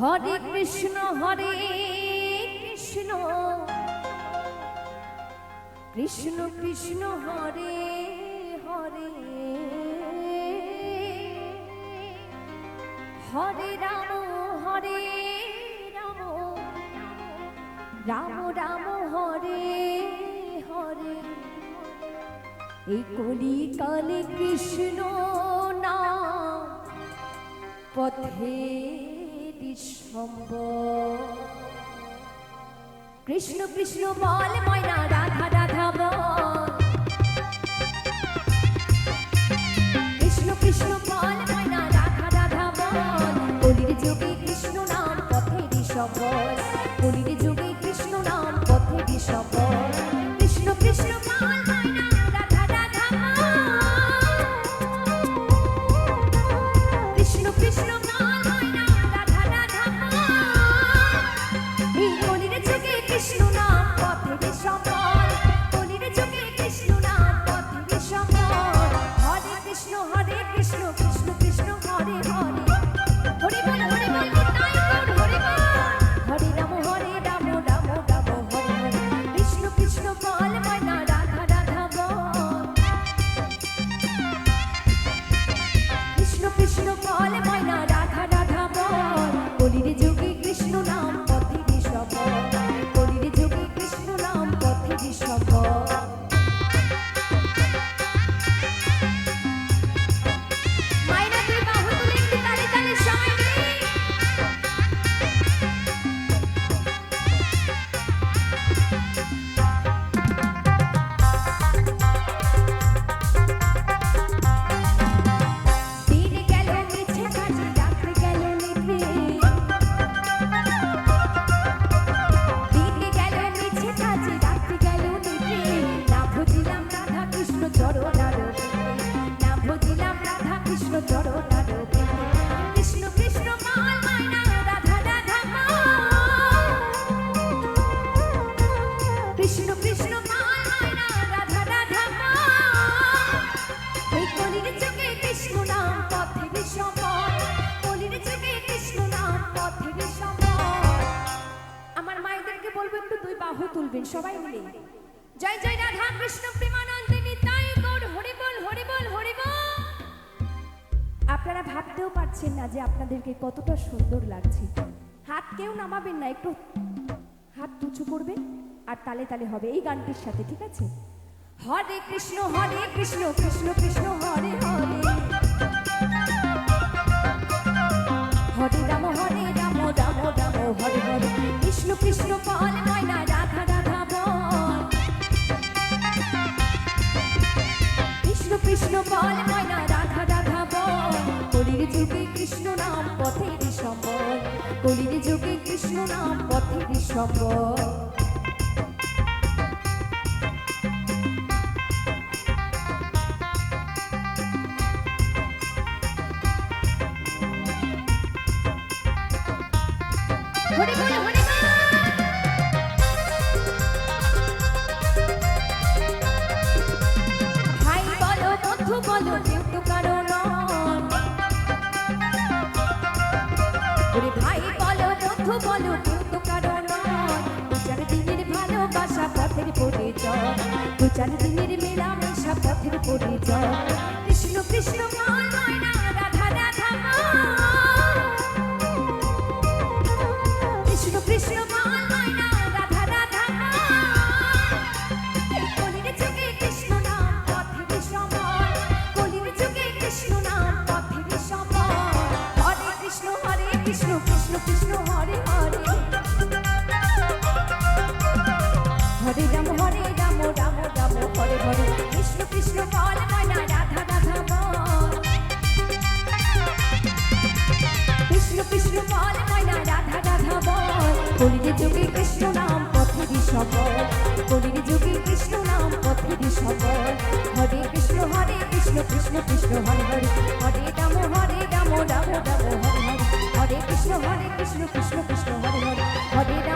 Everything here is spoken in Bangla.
হরে কৃষ্ণ হরে কৃষ্ণ। কৃষ্ণ কৃষ্ণ, হরে হরে। হরে রাম হরে রাম। রাম রাম, হরে হরে। এই কলি কৃষ্ণ নাম, পথে সম্ভব কৃষ্ণ কৃষ্ণ, বল ময়না, রাধা রাধা বল। কৃষ্ণ কৃষ্ণ, বল ময়না, রাধা রাধা বল। কলির যুগে কৃষ্ণ নাম পথেরই সবল কৃষ্ণ কৃষ্ণ আপনারা ভাবতেও পারছেন না যে আপনাদেরকে কতটা সুন্দর লাগছে। হাত কেউ নামাবেন না, একটু হাত উঁচু করবেন, আর তালে তালে হবে। এই গানটির সাথে, ঠিক আছে? হরে কৃষ্ণ হরে কৃষ্ণ কৃষ্ণ কৃষ্ণ, হরে বল ময়না, রাধা রাধা বল। কলির যুগে কৃষ্ণ নাম, পথের সম্বল। কলির যুগে কৃষ্ণ নাম সম্বল। হরে বল। হরে বন্ধু বলো কেউ তো কারণ নন দু চার দিনের ভালোবাসা পথের পরিচয়। দু চার দিনের মেলামেশা পথের পরিচয়। কৃষ্ণ কৃষ্ণ রাধা রাধা কৃষ্ণ কৃষ্ণ কলির যুগে কৃষ্ণ নাম পথেরই সবল। কলির যুগে কৃষ্ণ নাম পথেরই সবল। হরে কৃষ্ণ হরে কৃষ্ণ কৃষ্ণ কৃষ্ণ, হরে হরে। হরে রাম হরে রাম রাম রাম, হরে হরে। হরে কৃষ্ণ হরে কৃষ্ণ কৃষ্ণ কৃষ্ণ, হরে হরে। হরে রাম